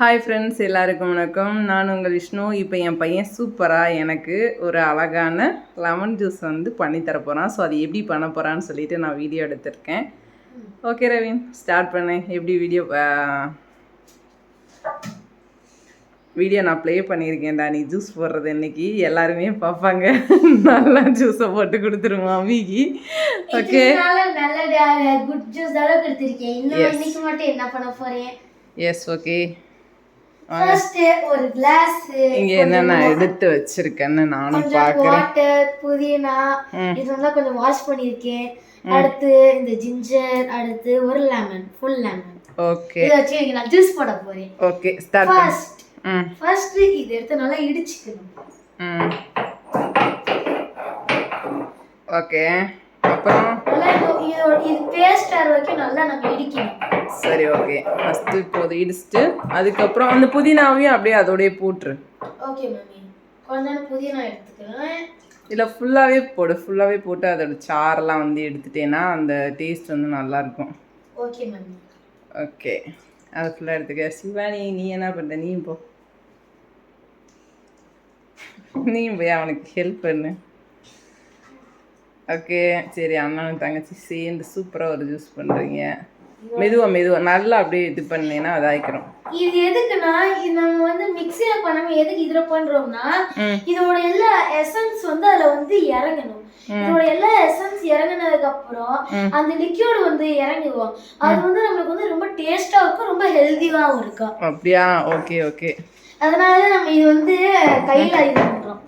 Hi friends எல்லாருக்கும் வணக்கம். நான் உங்கள் விஷ்ணு. இப்போ என் பையன் சூப்பராக எனக்கு ஒரு அழகான லெமன் ஜூஸ் வந்து பண்ணி தர போகிறான் ஸோ அது எப்படி பண்ண போகிறான்னு சொல்லிட்டு நான் வீடியோ எடுத்திருக்கேன். ஓகே ரவீன் ஸ்டார்ட் பண்ணு. எப்படி வீடியோ வீடியோ நான் ப்ளே பண்ணியிருக்கேன்டா நீ ஜூஸ் போடுறது இன்னைக்கு எல்லாருமே பார்ப்பாங்க. நல்லா ஜூஸை போட்டு கொடுத்துருமா அம்மிக்கு ஓகே குட் ஜூஸ் அளவுக்கு எடுத்திருக்கேன் இன்னும். இன்னைக்கு மட்டும் என்ன பண்ண போறேன்? எஸ் ஓகே ஒரு கிளாஸ் இங்கே என்னென்ன எடுத்து வச்சிருக்கேன்னு நானும் கொஞ்சம் பார்க்குறேன். வாட்டர் புதினா ம். இது வந்து கொஞ்சம் வாஷ் பண்ணியிருக்கேன். அடுத்து இந்த ஜிஞ்சர் அடுத்து ஒரு லெமன் ஃபுல் லெமன் ஓகே இதை வச்சு நான் ஜூஸ் போட போறேன். ஓகே ஸ்டார்ட் ஃபர்ஸ்ட் ஃபர்ஸ்ட் இது எடுத்து நல்லா இடிச்சுக்கணும். ஓகே அப்புறம்? நல்லா இது பேஸ்ட் ஆகிற வரைக்கும் நல்லா நம்ம இடிக்கணும். சரி ஓகே ஃபஸ்ட்டு இப்போது இடிச்சிட்டு அதுக்கப்புறம் அந்த புதினாவையும் அப்படியே அதோடய போட்டுரு. ஓகே மம்மி புதினா எடுத்துக்கிறேன். இல்லை ஃபுல்லாகவே போடு. ஃபுல்லாகவே போட்டு அதோட சாரெல்லாம் வந்து எடுத்துட்டேன்னா அந்த டேஸ்ட் வந்து நல்லாயிருக்கும் ஓகே மம்மி ஓகே அதை ஃபுல்லாக எடுத்துக்க. சிவானி நீ என்ன பண்ணுற நீயும் போ. நீயும் போய் அவனுக்கு ஹெல்ப் பண்ணு. ஓகே சரி அண்ணனும் தங்கச்சி சேர்ந்து சூப்பராக ஒரு ஜூஸ் பண்ணுறீங்க மெதுவாக மெதுவாக நல்லா அப்படியே இது பண்ணீங்கன்னா அதாய்க்கிறோம் இது எதுக்குன்னா இது நம்ம வந்து மிக்ஸில பண்ணாம எதுக்கு இதுல பண்றோம்னா. இதோட எல்லா எசன்ஸ் வந்து அதுல வந்து இறங்கணும். இதோட எல்லா எசன்ஸ் இறங்குனதுக்கு அப்புறம் அந்த லிக்யூட் வந்து இறங்குவோம் அது வந்து நம்மளுக்கு வந்து ரொம்ப டேஸ்டா இருக்கும் ரொம்ப ஹெல்தியாவும் இருக்கும். அப்படியா? Okay okay. அதனால நம்ம இது வந்து கையில இது பண்றோம்.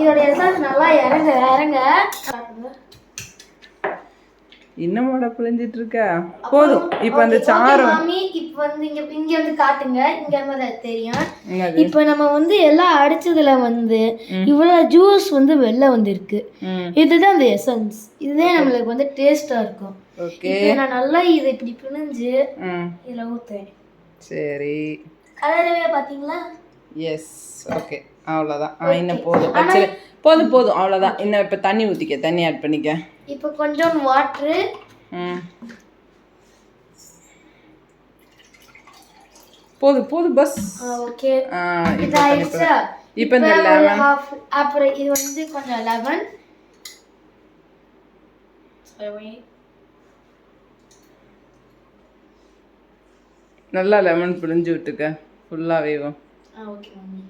இதோட எசன்ஸ் நல்லா இறங்க இறங்க. இன்னமோட பிழிஞ்சிட்டு இருக்க போதும். இப்போ அந்த சாரம் இப்ப வந்து இங்க இங்க வந்து காட்டுங்க. இங்க அது தெரியும். இப்போ நம்ம வந்து எல்லாம் அடிச்சதுல வந்து இவ்வளவு ஜூஸ் வந்து வெளில வந்திருக்கு. இதுதான் அந்த எசன்ஸ் இதுதான் நம்மளுக்கு வந்து டேஸ்டா இருக்கும். ஓகே. நான் நல்லா இதை இப்படி பிழிஞ்சு இதுல ஊத்துறேன். சரி. கலரவே பாத்தீங்களா எஸ் ஓகே அவ்வளோதான் ஆ இன்னும் போதும். போதும் போதும். அவ்வளோதான் இன்னும் இப்போ தண்ணி ஊற்றிக்க தண்ணி ஆட் பண்ணிக்க. இப்போ கொஞ்சம் வாட்ரு ம் போதும் போதும் பஸ் ஓகே இது ஆயிடுச்சா இப்போ இந்த லெமன் half அப்புறம் இது வந்து கொஞ்சம் லெமன் நல்லா லெமன் பிழிஞ்சு விட்டுக்க. ஃபுல்லாகவேவும் ஓகே மம்மி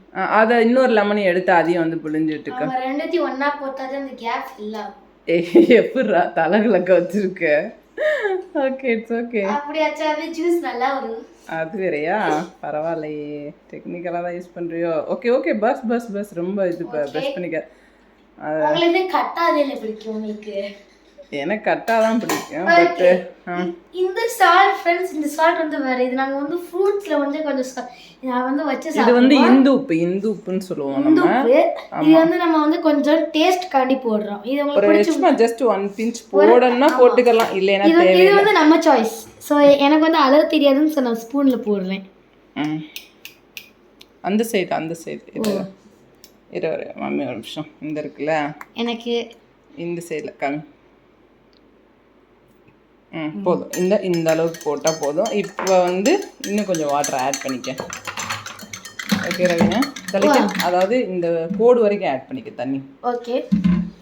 அதை இன்னொரு லெமனையும் எடுத்து அதையும் வந்து பிழிஞ்சு விட்டுக்க. நம்ம ரெண்டுத்தையும் ஒண்ணா போட்டாதான் அந்த கேப் ஃபில் ஆகும். ஏய் எப்பட்றா தலகிழக்க வச்சிருக்க ஓகே இட்ஸ் ஓகே அப்படியாச்சாவே ஜூஸ் நல்லா வரும். அது வேறையா? பரவாயில்லையே. டெக்னிக்கலாக தான் யூஸ் பண்ணுறியோ ஓகே ஓகே பஸ் பஸ் பஸ் ரொம்ப இது ப்ரெஸ் பண்ணிக்க. உங்களுக்கு. எனக்கு கட்டாக தான் பிடிக்கும் பட்டு இந்த சால்ட் ஃப்ரெண்ட்ஸ் இந்த சால்ட் வந்து வேற. இது நாங்க வந்து ஃப்ரூட்ஸ்ல வந்து கொஞ்சம் நான் வந்து வச்சு இது வந்து இந்து உப்பு இந்து உப்புன்னு சொல்லுவோம் நம்ம. இது வந்து நம்ம வந்து கொஞ்சம் டேஸ்ட் காண்டி போடுறோம். இது உங்களுக்கு சும்மா ஜஸ்ட் ஒன் பிஞ்ச் போடணும்னா போட்டுக்கலாம் இது வந்து- தேவை இது வந்து நம்ம சாய்ஸ் ஸோ எனக்கு வந்து அளவு தெரியாதுன்னு ஸோ நான் ஸ்பூன்ல போடுறேன். அந்த சைடு அந்த சைடு இரு இரு ஒரு மம்மி ஒரு நிமிஷம். இந்த இருக்குல்ல? எனக்கு இந்த சைடில் காமி போதும். இந்த இந்த அளவுக்கு போட்டால் போதும். இப்போ வந்து இன்னும் கொஞ்சம் வாட்டர் ஆட் பண்ணிக்க. ஓகே ரவினா? அதாவது இந்த கோடு வரைக்கும் ஆட் பண்ணிக்க தண்ணி. ஓகே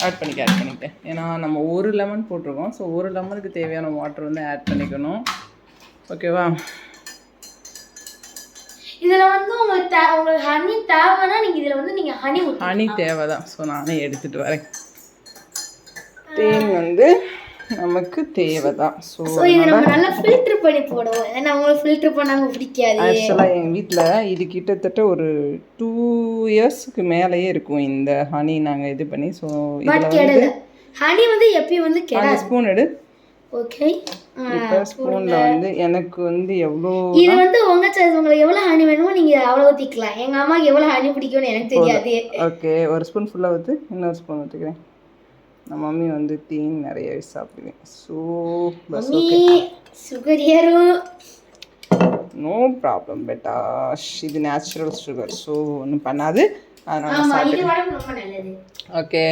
ஆட் பண்ணிக்க ஆட் பண்ணிக்க. ஏன்னா நம்ம ஒரு லெமன் போட்டிருக்கோம். ஸோ ஒரு லெமனுக்கு தேவையான வாட்டர் வந்து ஆட் பண்ணிக்கணும். ஓகேவா இதுல வந்து உங்களுக்கு தே- உங்களுக்கு ஹனி தேவைன்னா நீங்க இதுல வந்து நீங்க ஹனி ஹனி தேவை தான் ஸோ நானே எடுத்துகிட்டு வரேன். தேன் வந்து நமக்கு தேவை தான் ஸோ நம்ம நல்லா ஃபில்டர் பண்ணி போடுவோம். ஏன்னா உங்களுக்கு ஃபில்டர் பண்ணாம பிடிக்காது. ஆக்சுவலாக எங்கள் வீட்டில் இது கிட்டத்தட்ட ஒரு டூ இயர்ஸ்க்கு மேலேயே இருக்கும் இந்த ஹனி நாங்கள் இது பண்ணி. ஸோ இதில் ஹனி வந்து எப்பயும் வந்து கெட அந்த ஸ்பூன் எடு. ஓகே இப்போ ஸ்பூனில் வந்து எனக்கு வந்து எவ்வளோ இது வந்து உங்க சாய்ஸ் உங்களுக்கு எவ்வளவு ஹனி வேணுமோ நீங்க அவ்வளவு ஊத்திக்கலாம். எங்க அம்மாக்கு எவ்வளவு ஹனி பிடிக்கும்னு எனக்கு தெரியாது. ஓகே ஒரு ஸ்பூன் ஃபுல்லாக ஊற்று இன்னொரு ஸ்பூன் ஊற்றிக்கிறேன் நம்ம மம்மி வந்து தேன் நிறைய சாப்பிடுவேன் ஸோ பஸ் சுகர் ஏறும். நோ ப்ராப்ளம் பெட்டா இது நேச்சுரல் சுகர் ஸோ ஒன்றும் பண்ணாது. அதனால நல்லது. ஓகே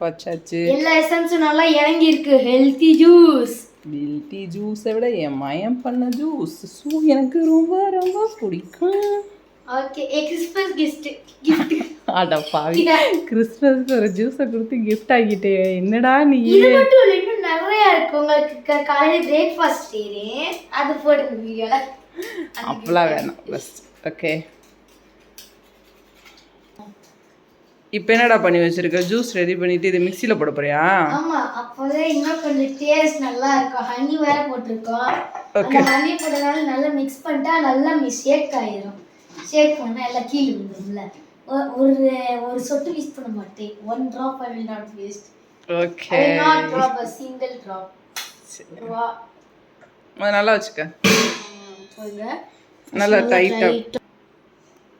பச்சாச்சு. எல்லா எசன்ஸும் நல்லா இறங்கி இருக்கு ஹெல்தி ஜூஸ் மில்டி ஜூஸை விட என் மயம் பண்ண ஜூஸ் ஸோ எனக்கு ரொம்ப ரொம்ப பிடிக்கும். ஓகே எக்ஸ்பிரஸ் கிஃப்ட் கிஃப்ட் அட பாவி கிறிஸ்மஸ்க்கு ஒரு ஜூஸை கொடுத்து gift ஆகிட்டே என்னடா நீ? இது மட்டும் இல்லை இன்னும் நிறைய இருக்கு. உங்களுக்கு காலையில பிரேக்ஃபாஸ்ட் செய்றேன். அது போடுங்க அப்பெல்லாம் வேணாம். பஸ் ஓகே இப்போ என்னடா பண்ணி வச்சிருக்க? ஜூஸ் ரெடி பண்ணிட்டு இது மிக்சியில் போட போறியா? ஆமா அப்போதான் இன்னும் கொஞ்சம் டேஸ்ட் நல்லா இருக்கும். ஹனி வேற போட்டிருக்கோம். அந்த ஹனி போட்டதால நல்லா மிக்ஸ் பண்ணிட்டா நல்லா ஷேக் ஆயிரும். ஷேக் பண்ணா எல்லாம் கீழே விழுந்துரும்ல. ஒ- ஒரு ஒரு சொட்டு வேஸ்ட் பண்ண மாட்டேன். One drop I will not waste okay I not drop a single drop வா. நல்லா வச்சுக்க. போங்க நல்லா டைட்டாக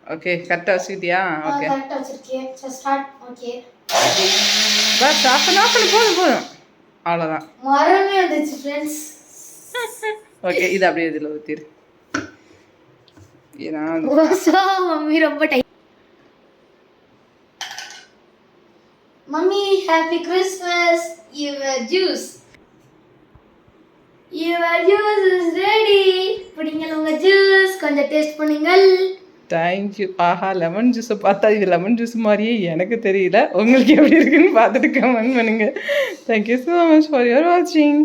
ஓகே கரெக்டாக வச்சுக்கிட்டியா? ஓகே கரெக்டா வச்சிருக்கேன். சோ ஸ்டார்ட் ஓகே பஸ் ஆஃப் பண்ண ஆஃப் போதும் போதும் அவ்வளோதான் மரமே வந்துச்சு ஃப்ரெண்ட்ஸ் ஓகே இது அப்படியே இதில் ஊற்றிடு ஏன்னா மம்மி ரொம்ப tie mummy happy Christmas your juice your juice is ready பிடிங்கள் உங்க ஜூஸ் கொஞ்சம் டேஸ்ட் பண்ணுங்கள். தேங்க்யூ ஆஹா லெமன் ஜூஸை பார்த்தா இது லெமன் ஜூஸ் மாதிரியே எனக்கு தெரியல. உங்களுக்கு எப்படி இருக்குன்னு பார்த்துட்டு கமெண்ட் பண்ணுங்கள் thank you so much for your வாட்சிங்